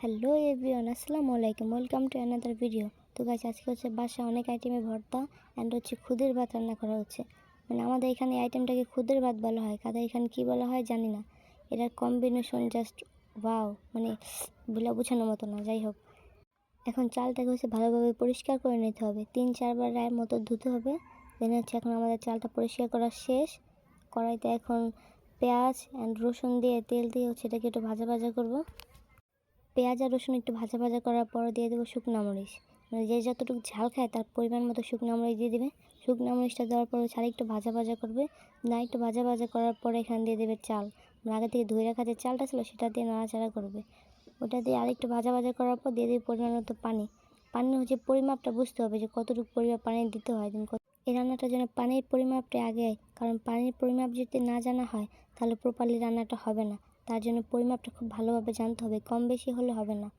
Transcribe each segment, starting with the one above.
Hello everyone, আসসালামু আলাইকুম। Welcome to another video তো গাছ আজকে হচ্ছে বাসা অনেক আইটেমে ভর্তা অ্যান্ড হচ্ছে খুদের ভাত রান্না করা হচ্ছে। মানে আমাদের এখানে আইটেমটাকে খুদের ভাত বলা হয়। কাদের এখানে কী বলা হয় জানি না। এটার কম্বিনেশন জাস্ট ওয়াও মানে বলে বোঝানোর মতো না, যাই হোক। এখন চালটাকে হচ্ছে ভালোভাবে পরিষ্কার করে নিতে হবে। তিন চারবার রায়ের মতো ধুতে হবে। দেন হচ্ছে এখন আমাদের চালটা পরিষ্কার করা শেষ। কড়াইতে এখন পেঁয়াজ অ্যান্ড রসুন দিয়ে তেল দিয়ে হচ্ছে এটাকে একটু ভাজা ভাজা করব। পেঁয়াজ আর রসুন একটু ভাজা ভাজা করার পর দিয়ে দেবো শুকনো মরিচ। মানে যে যতটুকু ঝাল খায় তার পরিমাণ মতো শুকনো মরিচ দিয়ে দেবে। শুকনো মরিচটা দেওয়ার পর ছাড়া একটু ভাজা ভাজা করবে। না, একটু ভাজা ভাজা করার পরে এখানে দিয়ে দেবে চাল। মানে আগে থেকে ধুয়ে রাখা যে চালটা ছিল সেটা দিয়ে নাড়াচাড়া করবে। ওটা দিয়ে আরেকটু ভাজা ভাজা করার পর দিয়ে দেবে পরিমাণ মতো পানি। পানি হচ্ছে পরিমাপটা বুঝতে হবে যে কতটুকু পরিমাপ পানি দিতে হয়। তুমি এই রান্নাটার জন্য পানির পরিমাপটা আগে কারণ পানির পরিমাপ যদি না জানা হয়, তাহলে প্রপারলি রান্নাটা হবে না। তার জন্য পরিমাপটা খুব ভালোভাবে জানতে হবে, কম বেশি হলে হবে না।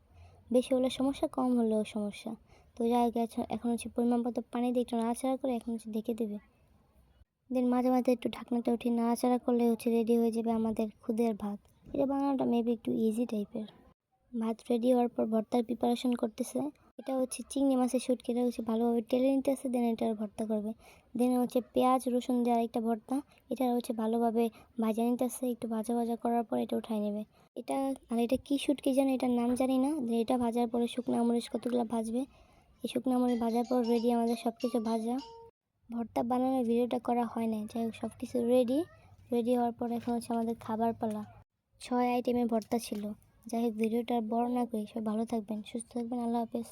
বেশি হলে সমস্যা, কম হলেও সমস্যা। তো যাই হোক, এখন- হচ্ছে পরিমাণ মতো পানি দিয়ে একটু নাড়াচাড়া করে এখন হচ্ছে ঢেকে দেবে। দেন মাঝে মাঝে একটু ঢাকনাটা উঠিয়ে নাড়াচাড়া করলে হচ্ছে রেডি হয়ে যাবে আমাদের খুদের ভাত। এটা বানানোটা মেবি একটু ইজি টাইপের ভাত রেডি হওয়ার পর ভর্তার প্রিপারেশন করতেছে। এটা হচ্ছে চিংড়ি মাছের শুটকি, এটা হচ্ছে ভালোভাবে টেলে নিতে আসে দেন এটার ভর্তা করবে। দেন হচ্ছে পেঁয়াজ, রসুন দেওয়ার একটা ভর্তা, এটা হচ্ছে ভালোভাবে ভাজা নিতে আসে একটু ভাজা ভাজা করার পর এটা উঠাই নেবে। এটা, আর এটা কী শুটকি জানো, এটার নাম জানি না এটা ভাজার পরে শুকনো মরিচ কতগুলো ভাজবে? এই শুকনো মরিচ ভাজার পর রেডি আমাদের সব কিছু ভাজা। ভর্তা বানানোর ভিডিওটা করা হয় না যাই হোক সব কিছু রেডি রেডি হওয়ার পর এখন হচ্ছে আমাদের খাবার পালা। ছয় আইটেমের ভর্তা ছিল। যাই হোক ভিডিওটা বড় না করি, সবাই ভালো থাকবেন, সুস্থ থাকবেন, আল্লাহ হাফেজ।